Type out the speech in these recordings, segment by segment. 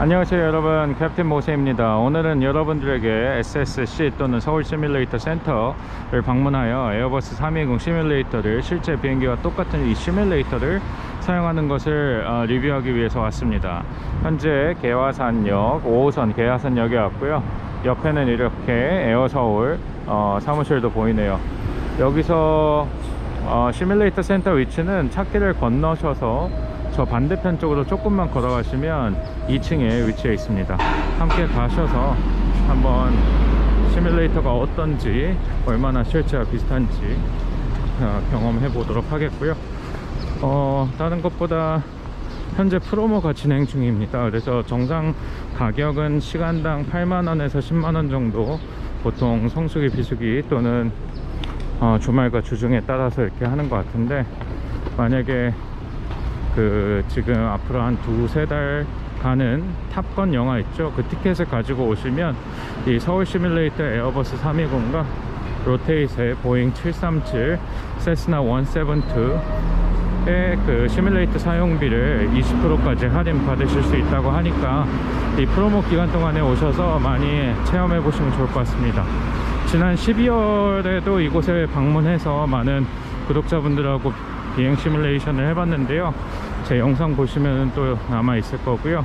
안녕하세요 여러분. 캡틴 모세입니다. 오늘은 여러분들에게 SSC 또는 서울 시뮬레이터 센터를 방문하여 에어버스 320 시뮬레이터를 실제 비행기와 똑같은 이 시뮬레이터를 사용하는 것을 어, 리뷰하기 위해서 왔습니다. 현재 개화산역 5호선 개화산역에 왔고요. 옆에는 이렇게 에어서울 어, 사무실도 보이네요. 여기서 어, 시뮬레이터 센터 위치는 찾기를 건너셔서 저 반대편 쪽으로 조금만 걸어가시면 2층에 위치해 있습니다. 함께 가셔서 한번 시뮬레이터가 어떤지 얼마나 실제와 비슷한지 어, 경험해 보도록 하겠고요. 어, 다른 것보다 현재 프로모가 진행 중입니다. 그래서 정상 가격은 시간당 8만원에서 10만원 정도 보통 성수기 비수기 또는 어, 주말과 주중에 따라서 이렇게 하는 것 같은데 만약에 그 지금 앞으로 한 두세 달 가는 탑건 영화 있죠? 그 티켓을 가지고 오시면 이 서울 시뮬레이터 에어버스 320과 로테이스의 보잉 737 세스나 172의 그 시뮬레이터 사용비를 20%까지 할인 받으실 수 있다고 하니까 이 프로모 기간 동안에 오셔서 많이 체험해 보시면 좋을 것 같습니다. 지난 12월에도 이곳에 방문해서 많은 구독자분들하고 비행 시뮬레이션을 해봤는데요 제 영상 보시면 또 남아 있을 거고요.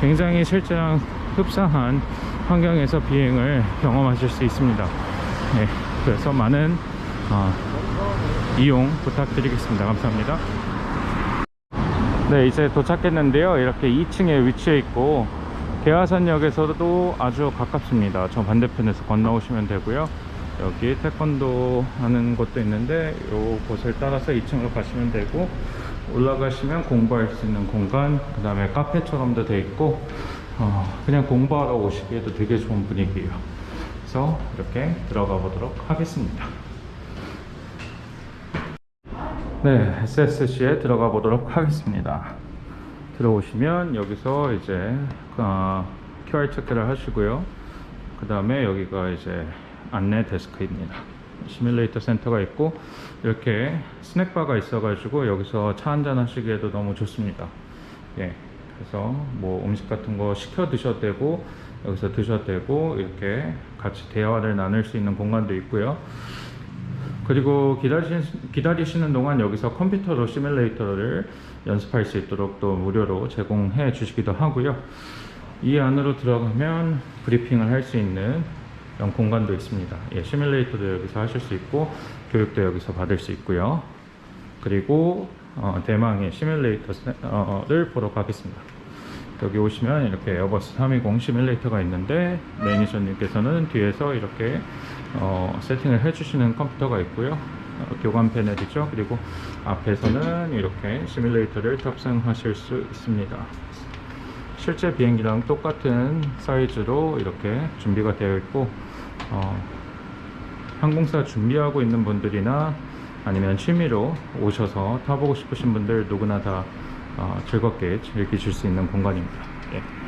굉장히 실제랑 흡사한 환경에서 비행을 경험하실 수 있습니다. 네, 그래서 많은 어, 이용 부탁드리겠습니다. 감사합니다. 네 이제 도착했는데요. 이렇게 2층에 위치해 있고 개화산역에서도 아주 가깝습니다. 저 반대편에서 건너오시면 되고요. 여기 태권도 하는 곳도 있는데 요 곳을 따라서 2층으로 가시면 되고 올라가시면 공부할 수 있는 공간 그 다음에 카페처럼도 돼 있고 어, 그냥 공부하러 오시기에도 되게 좋은 분위기예요. 그래서 이렇게 들어가 보도록 하겠습니다. 네 SSC에 들어가 보도록 하겠습니다. 들어오시면 여기서 이제 어, QR 체크를 하시고요. 그 다음에 여기가 이제 안내 데스크입니다. 시뮬레이터 센터가 있고 이렇게 스낵바가 있어가지고 여기서 차 한잔 하시기에도 너무 좋습니다. 예, 그래서 뭐 음식 같은 거 시켜 드셔도 되고 여기서 드셔도 되고 이렇게 같이 대화를 나눌 수 있는 공간도 있고요. 그리고 기다리시, 기다리시는 동안 여기서 컴퓨터로 시뮬레이터를 연습할 수 있도록 또 무료로 제공해 주시기도 하고요. 이 안으로 들어가면 브리핑을 할 수 있는 이런 공간도 있습니다. 예, 시뮬레이터도 여기서 하실 수 있고 교육도 여기서 받을 수 있고요. 그리고 어, 대망의 시뮬레이터를 보러 가겠습니다. 여기 오시면 이렇게 에어버스 320 시뮬레이터가 있는데 매니저님께서는 뒤에서 이렇게 어, 세팅을 해주시는 컴퓨터가 있고요. 어, 교관 패널이죠. 그리고 앞에서는 이렇게 시뮬레이터를 탑승하실 수 있습니다. 실제 비행기랑 똑같은 사이즈로 이렇게 준비가 되어 있고 어, 항공사 준비하고 있는 분들이나 아니면 취미로 오셔서 타보고 싶으신 분들 누구나 다 어, 즐겁게 즐기실 수 있는 공간입니다. 예.